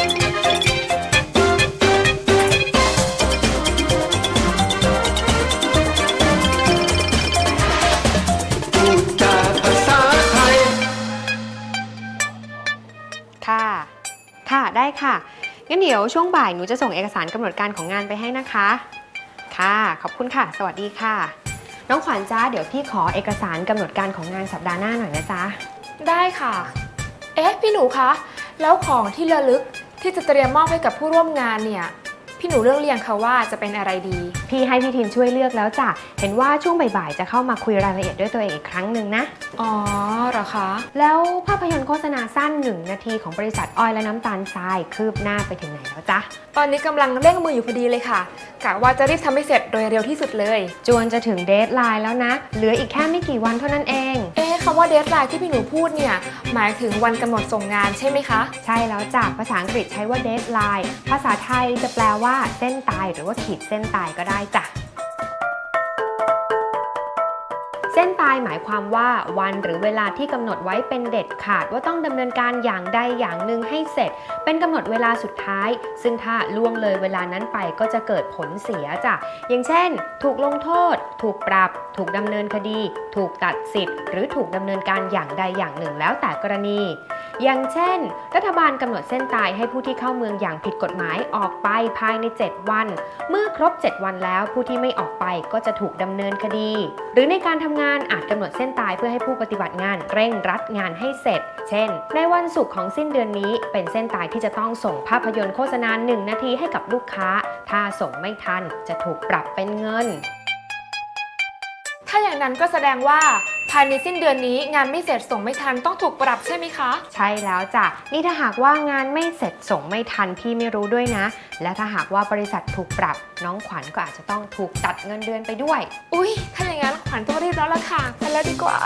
ค่ะ ค่ะ ได้ค่ะ งั้นเดี๋ยวช่วงบ่ายหนูจะส่งเอกสารกำหนดการของงานไปให้นะคะ ค่ะ ขอบคุณค่ะ สวัสดีค่ะ น้องขวัญจ้า เดี๋ยวพี่ขอเอกสารกำหนดการของงานสัปดาห์หน้าหน่อยนะจ๊ะ ได้ค่ะ เอ๊ะ พี่หนูคะ แล้วของที่ระลึก ที่จะเตรียมมอบให้กับผู้ร่วมงานเนี่ยพี่หนูเลือกเรียงค่ะว่าจะเป็นอะไรดี พี่ให้พี่ทินช่วยเลือกแล้วจ้ะ เห็นว่าช่วงบ่ายๆ จะเข้ามาคุยรายละเอียดด้วยตัวเองอีกครั้งหนึ่งนะ อ๋อเหรอคะ แล้วภาพยนตร์โฆษณาสั้น1นาทีของบริษัทออยและน้ำตาลทรายคืบหน้าไปถึงไหนแล้วจ๊ะ ตอนนี้กำลังเร่งมืออยู่พอดีเลยค่ะกะว่าจะรีบทำให้เสร็จโดยเร็วที่สุดเลย จวนจะถึงเดทไลน์แล้วนะ เหลืออีกแค่ไม่กี่วันเท่านั้นเอง เอ๊ะคำว่า deadline ที่พี่หนูพูดเนี่ยหมายถึงวันกำหนดส่งงานใช่ไหมคะ ใช่แล้วจากภาษาอังกฤษใช้ว่า deadline ภาษาไทยจะแปลว่าเส้นตายหรือว่าขีดเส้นตายก็ได้จ้ะ ส้นตายหมายความว่าวันหรือเวลาที่กำหนดไว้เป็นเด็ดขาดว่าต้องดำเนินการอย่างใดอย่างหนึ่งให้เสร็จ เป็นกำหนดเวลาสุดท้าย ซึ่งถ้าล่วงเลยเวลานั้นไปก็จะเกิดผลเสียจ้ะอย่างเช่น ถูกลงโทษ ถูกปรับ ถูกดำเนินคดี ถูกตัดสิทธิ์ หรือถูกดำเนินการอย่างใดอย่างหนึ่งแล้วแต่กรณี อย่างเช่น รัฐบาลกำหนดเส้นตายให้ผู้ที่เข้าเมืองอย่างผิดกฎหมายออกไปภายใน 7 วัน เมื่อครบ 7 วันแล้วผู้ที่ไม่ออกไปก็จะถูกดำเนินคดี หรือในการทำงานอาจกำหนดเส้นตายเพื่อให้ผู้ปฏิบัติงานเร่งรัดงานให้เสร็จ เช่น ในวันศุกร์ของสิ้นเดือนนี้เป็นเส้นตายที่จะต้องส่งภาพยนตร์โฆษณา1นาทีให้กับลูกค้า ถ้าส่งไม่ทันจะถูกปรับเป็นเงิน ถ้าอย่างนั้นก็แสดงว่าภายในสิ้นเดือนนี้งานไม่เสร็จส่งไม่ทันต้องถูกปรับใช่ไหมคะ ใช่แล้วจ้ะ นี่ถ้าหากว่างานไม่เสร็จส่งไม่ทันพี่ไม่รู้ด้วยนะ และถ้าหากว่าบริษัทถูกปรับน้องขวัญก็อาจจะต้องถูกตัดเงินเดือนไปด้วย อุ้ยถ้าอย่างนั้นขวัญต้องรีบแล้วล่ะค่ะไปแล้วดีกว่า